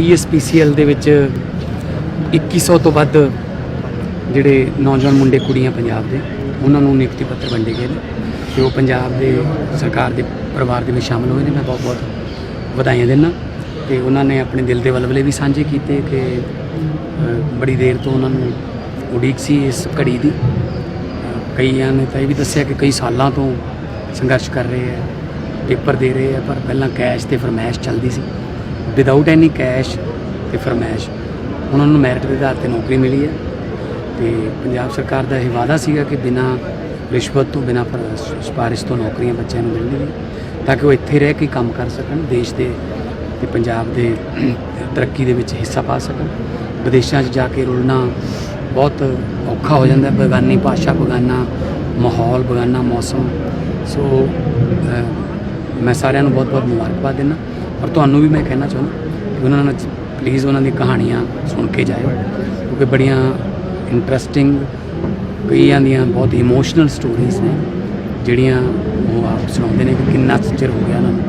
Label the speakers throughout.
Speaker 1: PSPCL ਦੇ ਵਿੱਚ 2100 ਤੋਂ ਵੱਧ ਜਿਹੜੇ ਨੌਜਵਾਨ ਮੁੰਡੇ ਕੁੜੀਆਂ ਪੰਜਾਬ ਦੇ, ਉਹਨਾਂ ਨੂੰ ਨਿਯੁਕਤੀ ਪੱਤਰ ਵੰਡੇ ਗਏ ਨੇ ਤੇ ਉਹ ਪੰਜਾਬ ਦੇ ਸਰਕਾਰ ਦੇ ਪਰਿਵਾਰ ਦੇ ਵਿੱਚ ਸ਼ਾਮਲ ਹੋਏ ਨੇ। ਮੈਂ ਬਹੁਤ ਬਹੁਤ ਵਧਾਈਆਂ ਦਿੰਦਾ ਤੇ ਉਹਨਾਂ ਨੇ ਆਪਣੇ ਦਿਲ ਦੇ ਵਲਵਲੇ ਵੀ ਸਾਂਝੇ ਕੀਤੇ ਕਿ ਬੜੀ ਦੇਰ ਤੋਂ ਉਹਨਾਂ ਨੂੰ ਉਡੀਕ ਸੀ ਇਸ ਘੜੀ ਦੀ। ਕਈਆਂ ਨੇ ਤਾਂ ਇਹ ਵੀ ਦੱਸਿਆ ਕਿ ਕਈ ਸਾਲਾਂ ਤੋਂ ਸੰਘਰਸ਼ ਕਰ ਰਹੇ ਹੈ ਪੇਪਰ ਦੇ ਰਹੇ ਆ, ਪਰ ਪਹਿਲਾਂ ਕੈਸ਼ ਤੇ ਫਰਮਾਇਸ਼ ਚੱਲਦੀ ਸੀ। ਵਿਦਆਊਟ ਐਨੀ ਕੈਸ਼ ਤੇ ਫਰਮਾਇਸ਼। ਉਹਨਾਂ ਨੂੰ ਮੈਰਿਟ ਦੇ ਆਧਾਰ ਤੇ ਨੌਕਰੀ ਮਿਲੀ ਹੈ ਤੇ ਪੰਜਾਬ ਸਰਕਾਰ ਦਾ ਇਹ ਵਾਅਦਾ ਸੀਗਾ ਕਿ ਬਿਨਾਂ ਰਿਸ਼ਵਤ ਤੋਂ, ਬਿਨਾਂ ਫਰ- ਸਿਫਾਰਿਸ਼ ਤੋਂ ਨੌਕਰੀਆਂ ਬੱਚਿਆਂ ਨੂੰ ਮਿਲਣਗੀਆਂ, ਤਾਂ ਕਿ ਉਹ ਇੱਥੇ ਰਹਿ ਕੇ ਕੰਮ ਕਰ ਸਕਣ, ਦੇਸ਼ ਦੇ ਤੇ ਪੰਜਾਬ ਦੇ ਤਰੱਕੀ ਦੇ ਵਿੱਚ ਹਿੱਸਾ ਪਾ ਸਕਣ। ਵਿਦੇਸ਼ਾਂ 'ਚ ਜਾ ਕੇ ਰੁਲਣਾ ਬਹੁਤ ਔਖਾ ਹੋ ਜਾਂਦਾ, ਬਗਾਨੀ ਭਾਸ਼ਾ, ਬਗਾਨਾ ਮਾਹੌਲ, ਬਗਾਨਾ ਮੌਸਮ। ਸੋ ਮੈਂ ਸਾਰਿਆਂ ਨੂੰ ਬਹੁਤ-ਬਹੁਤ ਮੁਬਾਰਕਬਾਦ ਦਿੰਦਾ। ਔਰ ਤੁਹਾਨੂੰ ਵੀ ਮੈਂ ਕਹਿਣਾ ਚਾਹੁੰਦਾ ਕਿ ਉਹਨਾਂ ਨਾਲ ਪਲੀਜ਼ ਉਹਨਾਂ ਦੀ ਕਹਾਣੀਆਂ ਸੁਣ ਕੇ ਜਾਇਓ ਕਿਉਂਕਿ ਬੜੀਆਂ ਇੰਟਰਸਟਿੰਗ ਕਈਆਂ ਦੀਆਂ ਬਹੁਤ ਇਮੋਸ਼ਨਲ ਸਟੋਰੀਜ਼ ਨੇ ਜਿਹੜੀਆਂ ਉਹ ਆਪ ਸੁਣਾਉਂਦੇ ਨੇ ਕਿ ਕਿੰਨਾ ਚਿਰ ਹੋ ਗਿਆ ਉਹਨਾਂ ਨੂੰ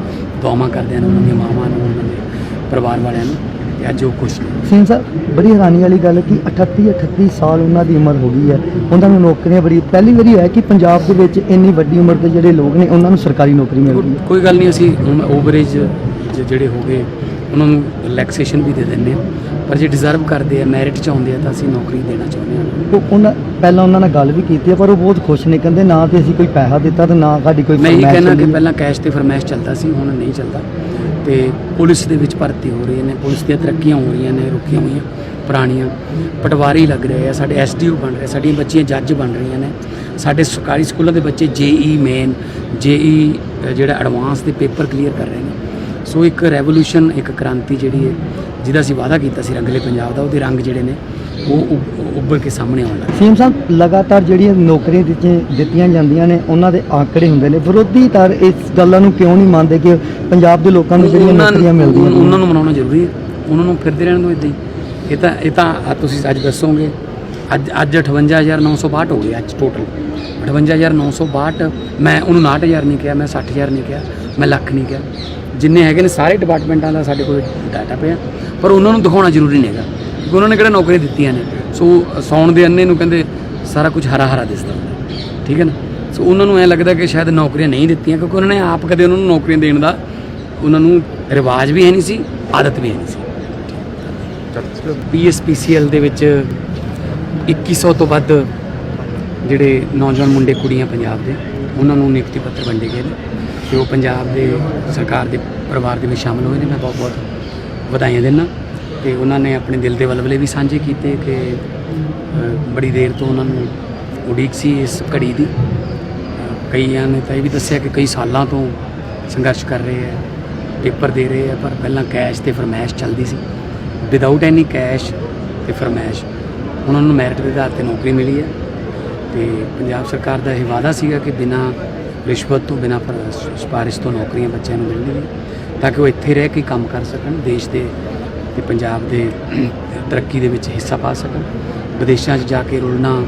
Speaker 1: ਦੁਆਵਾਂ ਕਰਦਿਆਂ ਨੂੰ ਉਹਨਾਂ ਦੀਆਂ ਮਾਵਾਂ ਨੂੰ ਉਹਨਾਂ ਦੇ ਪਰਿਵਾਰ ਵਾਲਿਆਂ ਨੂੰ ਤੇ ਅੱਜ ਉਹ ਖੁਸ਼ ਨੇ।
Speaker 2: ਸਿੰਘ ਸਾਹਿਬ ਬੜੀ ਹੈਰਾਨੀ ਵਾਲੀ ਗੱਲ ਕਿ 38 38 ਸਾਲ ਉਹਨਾਂ ਦੀ ਉਮਰ ਹੋ ਗਈ ਹੈ। ਉਹਨਾਂ ਨੂੰ ਨੌਕਰੀਆਂ ਬੜੀ ਪਹਿਲੀ ਵਾਰੀ ਹੈ ਕਿ ਪੰਜਾਬ ਦੇ ਵਿੱਚ ਇੰਨੀ ਵੱਡੀ ਉਮਰ ਦੇ ਜਿਹੜੇ ਲੋਕ ਨੇ ਉਹਨਾਂ ਨੂੰ ਸਰਕਾਰੀ ਨੌਕਰੀ ਮਿਲ ਰਹੀ ਹੈ।
Speaker 1: ਕੋਈ ਗੱਲ ਨਹੀਂ ਅਸੀਂ ਹੁਣ ਓਵਰੇਜ ਜਿਹੜੇ ਹੋ ਗਏ ਉਹਨਾਂ ਨੂੰ ਰਿਲੈਕਸੇਸ਼ਨ ਵੀ ਦੇ ਦਿੰਦੇ ਹਾਂ। ਪਰ ਜੇ ਡਿਜ਼ਰਵ ਕਰਦੇ ਆ ਮੈਰਿਟ ਚ ਆਉਂਦੇ ਆ ਤਾਂ ਅਸੀਂ ਨੌਕਰੀ ਦੇਣਾ ਚਾਹੁੰਦੇ ਹਾਂ।
Speaker 2: ਉਹ ਉਹਨਾਂ ਪਹਿਲਾਂ ਉਹਨਾਂ ਨਾਲ ਗੱਲ ਵੀ ਕੀਤੀ ਹੈ ਪਰ ਉਹ ਬਹੁਤ ਖੁਸ਼ ਨੇ ਕਹਿੰਦੇ ਨਾ ਤੇ ਅਸੀਂ ਕੋਈ ਪੈਸਾ ਦਿੱਤਾ ਤੇ ਨਾ ਸਾਡੀ ਕੋਈ
Speaker 1: ਮੈਂ ਇਹ ਕਹਿਣਾ ਕਿ। ਪਹਿਲਾਂ ਕੈਸ਼ ਤੇ ਫਰਮੈਸ਼ ਚੱਲਦਾ ਸੀ ਹੁਣ ਨਹੀਂ ਚੱਲਦਾ। ਤੇ ਪੁਲਿਸ ਦੇ ਵਿੱਚ ਭਰਤੀ ਹੋ ਰਹੀ ਨੇ ਪੁਲਿਸ ਦੀਆਂ ਤਰੱਕੀਆਂ ਹੋ ਰਹੀਆਂ ਨੇ ਰੁਕੀਆਂ ਹੋਈਆਂ ਪੁਰਾਣੀਆਂ। ਪਟਵਾਰੀ ਲੱਗ ਰਹੇ ਆ ਸਾਡੇ ਐਸਡੀਓ ਬਣ ਰਹੇ ਸਾਡੀਆਂ ਬੱਚੀਆਂ ਜੱਜ ਬਣ ਰਹੀਆਂ ਨੇ। ਸਾਡੇ ਸਰਕਾਰੀ ਸਕੂਲਾਂ ਦੇ ਬੱਚੇ ਜੇਈ ਮੇਨ ਜੇਈ ਜਿਹੜਾ ਐਡਵਾਂਸ ਦੇ ਪੇਪਰ ਕਲੀਅਰ ਕਰ ਰਹੇ ਨੇ। ਸੋ ਇੱਕ ਰੈਵੋਲੂਸ਼ਨ ਇੱਕ ਕ੍ਰਾਂਤੀ ਜਿਹੜੀ ਹੈ ਜਿਹਦਾ ਅਸੀਂ ਵਾਅਦਾ ਕੀਤਾ ਸੀ ਰੰਗਲੇ ਪੰਜਾਬ ਦਾ ਉਹਦੇ ਰੰਗ ਜਿਹੜੇ ਨੇ ਉਹ ਉੱਭ- ਉੱਭਰ ਕੇ ਸਾਹਮਣੇ ਆਉਣ ਲੱਗੇ
Speaker 2: ਸੀਐਮ ਸਾਹਿਬ ਲਗਾਤਾਰ ਜਿਹੜੀਆਂ ਨੌਕਰੀਆਂ ਦਿੱਤੀਆਂ ਦਿੱਤੀਆਂ ਜਾਂਦੀਆਂ ਨੇ ਉਹਨਾਂ ਦੇ ਆંકੜੇ ਹੁੰਦੇ ਨੇ। ਵਿਰੋਧੀ ਧਿਰ ਇਸ ਗੱਲਾਂ ਨੂੰ ਕਿਉਂ ਨਹੀਂ ਮੰਨਦੇ ਕਿ ਪੰਜਾਬ ਦੇ ਲੋਕਾਂ ਨੂੰ ਜਿਹੜੀਆਂ ਨੌਕਰੀਆਂ ਮਿਲਦੀਆਂ ਨੇ?
Speaker 1: ਉਹਨਾਂ ਨੂੰ ਮਨਾਉਣਾ ਜ਼ਰੂਰੀ ਹੈ। ਉਹਨਾਂ ਨੂੰ ਫਿਰਦੇ ਰਹਿਣ ਦਿਓ ਇਦਾਂ ਹੀ। ਇਹ ਤਾਂ ਇਹ ਤਾਂ ਤੁਸੀਂ ਅੱਜ ਦੱਸੋਗੇ। ਅੱਜ ਅੱਜ 58962 ਹੋ ਗਏ ਅੱਜ ਟੋਟਲ 58962 ਮੈਂ ਉਹਨੂੰ 69000 ਨਹੀਂ ਕਿਹਾ ਮੈਂ 60000 ਨਹੀਂ ਕਿਹਾ ਮੈਂ ਲੱਖ ਨਹੀਂ ਕਿਹਾ। ਜਿੰਨੇ ਹੈਗੇ ਨੇ ਸਾਰੇ ਡਿਪਾਰਟਮੈਂਟਾਂ ਦਾ ਸਾਡੇ ਕੋਲ ਡਾਟਾ ਪਿਆ। ਪਰ ਉਹਨਾਂ ਨੂੰ ਦਿਖਾਉਣਾ ਜ਼ਰੂਰੀ ਨਹੀਂ ਹੈਗਾ ਕਿਉਂਕਿ ਉਹਨਾਂ ਨੇ ਕਿਹੜਾ ਨੌਕਰੀ ਦਿੱਤੀਆਂ ਨੇ। ਸੋ ਸੌਣ ਦੇ ਅੰਨੇ ਨੂੰ ਕਹਿੰਦੇ ਸਾਰਾ ਕੁਝ ਹਰਾ ਹਰਾ ਦਿਸਦਾ ਠੀਕ ਹੈ ਨਾ? ਸੋ ਉਹਨਾਂ ਨੂੰ ਐ ਲੱਗਦਾ ਕਿ ਸ਼ਾਇਦ ਨੌਕਰੀਆਂ ਨਹੀਂ ਦਿੱਤੀਆਂ ਕਿਉਂਕਿ ਉਹਨਾਂ ਨੇ ਆਪ ਕਦੇ ਉਹਨਾਂ ਨੂੰ ਨੌਕਰੀਆਂ ਦੇਣ ਦਾ ਉਹਨਾਂ ਨੂੰ ਰਿਵਾਜ ਵੀ ਹੈ ਨਹੀਂ ਸੀ ਆਦਤ ਵੀ ਹੈ ਨਹੀਂ ਸੀ। ਪੀਐਸਪੀਸੀਐਲ ਦੇ ਵਿੱਚ 2100 ਤੋਂ ਵੱਧ ਜਿਹੜੇ ਨੌਜਵਾਨ ਮੁੰਡੇ ਕੁੜੀਆਂ ਪੰਜਾਬ ਦੇ, ਉਹਨਾਂ ਨੂੰ ਨਿਯੁਕਤੀ ਪੱਤਰ ਵੰਡੇ ਗਏ ਨੇ ਤੇ ਉਹ ਪੰਜਾਬ ਦੇ ਸਰਕਾਰ ਦੇ ਪਰਿਵਾਰ ਦੇ ਵਿੱਚ ਸ਼ਾਮਲ ਹੋਏ ਨੇ। ਮੈਂ ਬਹੁਤ ਬਹੁਤ ਵਧਾਈਆਂ ਦਿੰਦਾ। ਤੇ ਉਹਨਾਂ ਨੇ ਆਪਣੇ ਦਿਲ ਦੇ ਵਲਵਲੇ ਵੀ ਸਾਂਝੇ ਕੀਤੇ ਕਿ ਬੜੀ ਦੇਰ ਤੋਂ ਉਹਨਾਂ ਨੂੰ ਉਡੀਕ ਸੀ ਇਸ ਘੜੀ ਦੀ। ਕਈਆਂ ਨੇ ਤਾਂ ਇਹ ਵੀ ਦੱਸਿਆ ਕਿ ਕਈ ਸਾਲਾਂ ਤੋਂ ਸੰਘਰਸ਼ ਕਰ ਰਹੇ ਹੈ, ਪੇਪਰ ਦੇ ਰਹੇ ਆ ਪਰ ਪਹਿਲਾਂ ਕੈਸ਼ ਤੇ ਫਰਮਾਇਸ਼ ਚੱਲਦੀ ਸੀ। ਵਿਦਆਊਟ ਐਨੀ ਕੈਸ਼ ਤੇ ਫਰਮਾਇਸ਼ ਉਹਨਾਂ ਨੂੰ ਮੈਰਿਟ ਦੇ ਆਧਾਰ ਤੇ ਨੌਕਰੀ ਮਿਲੀ ਹੈ ਤੇ ਪੰਜਾਬ ਸਰਕਾਰ ਦਾ ਇਹ ਵਾਅਦਾ ਸੀਗਾ ਕਿ ਬਿਨਾਂ ਰਿਸ਼ਵਤ ਤੋਂ, ਬਿਨਾਂ ਫਰ- ਸਿਫਾਰਿਸ਼ ਤੋਂ ਨੌਕਰੀਆਂ ਬੱਚਿਆਂ ਨੂੰ ਮਿਲਣਗੀਆਂ ਤਾਂ ਕਿ ਉਹ ਇੱਥੇ ਰਹਿ ਕੇ ਕੰਮ ਕਰ ਸਕਣ, ਦੇਸ਼ ਦੇ ਤੇ ਪੰਜਾਬ ਦੇ ਤਰੱਕੀ ਦੇ ਵਿੱਚ ਹਿੱਸਾ ਪਾ ਸਕਣ। ਵਿਦੇਸ਼ਾਂ 'ਚ ਜਾ ਕੇ ਰੁਲਣਾ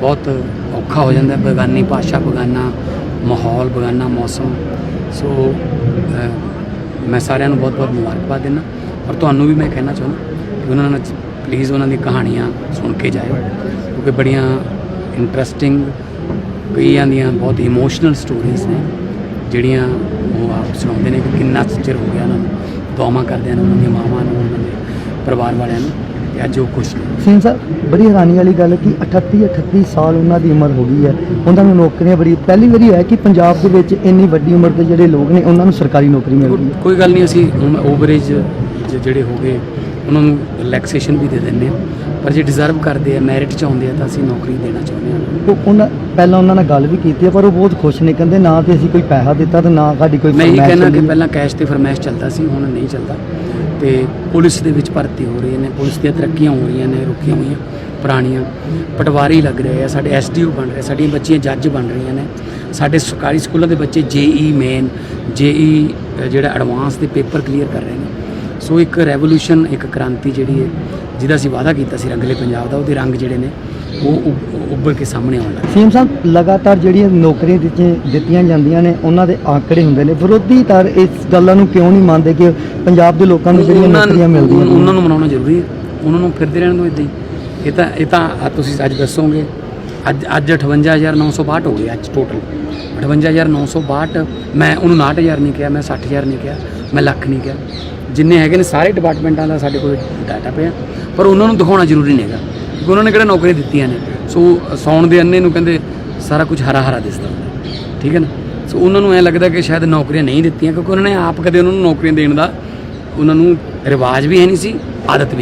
Speaker 1: ਬਹੁਤ ਔਖਾ ਹੋ ਜਾਂਦਾ ਬਗਾਨੀ ਭਾਸ਼ਾ, ਬਗਾਨਾ ਮਾਹੌਲ, ਬਗਾਨਾ ਮੌਸਮ। ਸੋ ਮੈਂ ਸਾਰਿਆਂ ਨੂੰ ਬਹੁਤ ਬਹੁਤ ਮੁਬਾਰਕਬਾਦ ਦਿੰਦਾ। ਔਰ ਤੁਹਾਨੂੰ ਵੀ ਮੈਂ ਕਹਿਣਾ ਚਾਹੁੰਦਾ ਕਿ ਉਹਨਾਂ ਨਾਲ ਪਲੀਜ਼ ਉਹਨਾਂ ਦੀ ਕਹਾਣੀਆਂ ਸੁਣ ਕੇ ਜਾਇਓ ਕਿਉਂਕਿ ਬੜੀਆਂ ਇੰਟਰਸਟਿੰਗ ਕਈਆਂ ਦੀਆਂ ਬਹੁਤ ਇਮੋਸ਼ਨਲ ਸਟੋਰੀਜ਼ ਨੇ ਜਿਹੜੀਆਂ ਉਹ ਆਪ ਸੁਣਾਉਂਦੇ ਨੇ ਕਿ ਕਿੰਨਾ ਚਿਰ ਹੋ ਗਿਆ ਉਹਨਾਂ ਨੂੰ ਦੁਆਵਾਂ ਕਰਦਿਆਂ ਨੂੰ ਉਹਨਾਂ ਦੀਆਂ ਮਾਵਾਂ ਨੂੰ ਉਹਨਾਂ ਦੇ ਪਰਿਵਾਰ ਵਾਲਿਆਂ ਨੂੰ ਤੇ ਅੱਜ ਉਹ ਖੁਸ਼ ਨੇ।
Speaker 2: ਸਿੰਘ ਸਾਹਿਬ ਬੜੀ ਹੈਰਾਨੀ ਵਾਲੀ ਗੱਲ ਹੈ ਕਿ 38 38 ਸਾਲ ਉਹਨਾਂ ਦੀ ਉਮਰ ਹੋ ਗਈ ਹੈ। ਉਹਨਾਂ ਨੂੰ ਨੌਕਰੀਆਂ ਬੜੀ ਪਹਿਲੀ ਵਾਰੀ ਹੈ ਕਿ ਪੰਜਾਬ ਦੇ ਵਿੱਚ ਇੰਨੀ ਵੱਡੀ ਉਮਰ ਦੇ ਜਿਹੜੇ ਲੋਕ ਨੇ ਉਹਨਾਂ ਨੂੰ ਸਰਕਾਰੀ ਨੌਕਰੀ ਮਿਲ ਰਹੀ ਹੈ।
Speaker 1: ਕੋਈ ਗੱਲ ਨਹੀਂ ਅਸੀਂ ਓਵਰੇਜ ਜਿਹੜੇ ਹੋ ਗਏ ਉਹਨਾਂ ਨੂੰ ਰਿਲੈਕਸੇਸ਼ਨ ਵੀ ਦੇ ਦਿੰਦੇ ਹਾਂ। ਪਰ ਜੇ ਡਿਜ਼ਰਵ ਕਰਦੇ ਆ ਮੈਰਿਟ ਚ ਆਉਂਦੇ ਆ ਤਾਂ ਅਸੀਂ ਨੌਕਰੀ ਦੇਣਾ ਚਾਹੁੰਦੇ ਹਾਂ।
Speaker 2: ਉਹ ਉਹਨਾਂ ਪਹਿਲਾਂ ਉਹਨਾਂ ਨਾਲ ਗੱਲ ਵੀ ਕੀਤੀ ਹੈ ਪਰ ਉਹ ਬਹੁਤ ਖੁਸ਼ ਨੇ ਕਹਿੰਦੇ ਨਾ ਤੇ ਅਸੀਂ ਕੋਈ ਪੈਸਾ ਦਿੱਤਾ ਤੇ ਨਾ ਸਾਡੀ ਕੋਈ
Speaker 1: ਮੈਂ ਇਹ
Speaker 2: ਫਰਮਾਇਸ਼
Speaker 1: ਕਹਿਣਾ ਕਿ
Speaker 2: ਚੱਲੀ।
Speaker 1: ਪਹਿਲਾਂ ਕੈਸ਼ ਤੇ ਫਰਮੈਸ਼ ਚੱਲਦਾ ਸੀ ਹੁਣ ਨਹੀਂ ਚੱਲਦਾ। ਤੇ ਪੁਲਿਸ ਦੇ ਵਿੱਚ ਭਰਤੀ ਹੋ ਰਹੀ ਨੇ ਪੁਲਿਸ ਦੀਆਂ ਤਰੱਕੀਆਂ ਹੋ ਰਹੀਆਂ ਨੇ ਰੁਕੀਆਂ ਹੋਈਆਂ ਪੁਰਾਣੀਆਂ। ਪਟਵਾਰੀ ਲੱਗ ਰਹੇ ਆ ਸਾਡੇ ਐਸਡੀਓ ਬਣ ਰਹੇ ਸਾਡੀਆਂ ਬੱਚੀਆਂ ਜੱਜ ਬਣ ਰਹੀਆਂ ਨੇ। ਸਾਡੇ ਸਰਕਾਰੀ ਸਕੂਲਾਂ ਦੇ ਬੱਚੇ ਜੇਈ ਮੇਨ ਜੇਈ ਜਿਹੜਾ ਐਡਵਾਂਸ ਦੇ ਪੇਪਰ ਕਲੀਅਰ ਕਰ ਰਹੇ ਨੇ। ਸੋ ਇੱਕ ਰੈਵੋਲੂਸ਼ਨ ਇੱਕ ਕ੍ਰਾਂਤੀ ਜਿਹੜੀ ਹੈ ਜਿਹਦਾ ਅਸੀਂ ਵਾਅਦਾ ਕੀਤਾ ਸੀ ਰੰਗਲੇ ਪੰਜਾਬ ਦਾ ਉਹਦੇ ਰੰਗ ਜਿਹੜੇ ਨੇ ਉਹ ਉੱਭ- ਉੱਭਰ ਕੇ ਸਾਹਮਣੇ ਆਉਣ ਲੱਗ
Speaker 2: ਸੀਐਮ ਸਾਹਿਬ ਲਗਾਤਾਰ ਜਿਹੜੀਆਂ ਨੌਕਰੀਆਂ ਦਿੱਤੀਆਂ ਦਿੱਤੀਆਂ ਜਾਂਦੀਆਂ ਨੇ ਉਹਨਾਂ ਦੇ ਆંકੜੇ ਹੁੰਦੇ ਨੇ। ਵਿਰੋਧੀ ਧਿਰ ਇਸ ਗੱਲਾਂ ਨੂੰ ਕਿਉਂ ਨਹੀਂ ਮੰਨਦੇ ਕਿ ਪੰਜਾਬ ਦੇ ਲੋਕਾਂ ਨੂੰ ਜਿਹੜੀਆਂ ਨੌਕਰੀਆਂ ਮਿਲਦੀਆਂ
Speaker 1: ਉਹਨਾਂ-
Speaker 2: ਨੇ
Speaker 1: ਮਨਾਉਣਾ ਜ਼ਰੂਰੀ ਹੈ। ਉਹਨਾਂ ਨੂੰ ਫਿਰਦੇ ਰਹਿਣ ਦਿਓ ਇਦਾਂ ਹੀ। ਇਹ ਤਾਂ ਇਹ ਤਾਂ ਤੁਸੀਂ ਅੱਜ ਦੱਸੋਗੇ ਅੱਜ ਅੱਜ 58962 ਹੋ ਗਏ ਅੱਜ ਟੋਟਲ 58962 ਮੈਂ ਉਹਨੂੰ 69000 ਨਹੀਂ ਕਿਹਾ, ਮੈਂ 60000 ਨਹੀਂ ਕਿਹਾ, ਮੈਂ ਲੱਖ ਨਹੀਂ ਕਿਹਾ। ਜਿੰਨੇ ਹੈਗੇ ਨੇ ਸਾਰੇ ਡਿਪਾਰਟਮੈਂਟਾਂ ਦਾ ਸਾਡੇ ਕੋਲ ਡਾਟਾ ਪਿਆ। ਪਰ ਉਹਨਾਂ ਨੂੰ ਦਿਖਾਉਣਾ ਜ਼ਰੂਰੀ ਨਹੀਂ ਹੈਗਾ, ਕਿਉਂਕਿ ਉਹਨਾਂ ਨੇ ਕਿਹੜਾ ਨੌਕਰੀ ਦਿੱਤੀਆਂ ਨੇ। ਸੋ ਸੌਣ ਦੇ ਅੰਨੇ ਨੂੰ ਕਹਿੰਦੇ ਸਾਰਾ ਕੁਝ ਹਰਾ ਹਰਾ ਦਿਸਦਾ ਠੀਕ ਹੈ ਨਾ? ਸੋ ਉਹਨਾਂ ਨੂੰ ਐ ਲੱਗਦਾ ਕਿ ਸ਼ਾਇਦ ਨੌਕਰੀਆਂ ਨਹੀਂ ਦਿੱਤੀਆਂ, ਕਿਉਂਕਿ ਉਹਨਾਂ ਨੇ ਆਪ ਕਦੇ ਉਹਨਾਂ ਨੂੰ ਨੌਕਰੀਆਂ ਦੇਣ ਦਾ, ਉਹਨਾਂ ਨੂੰ ਰਿਵਾਜ ਵੀ ਹੈ ਨਹੀਂ ਸੀ, ਆਦਤ ਵੀ ਹੈ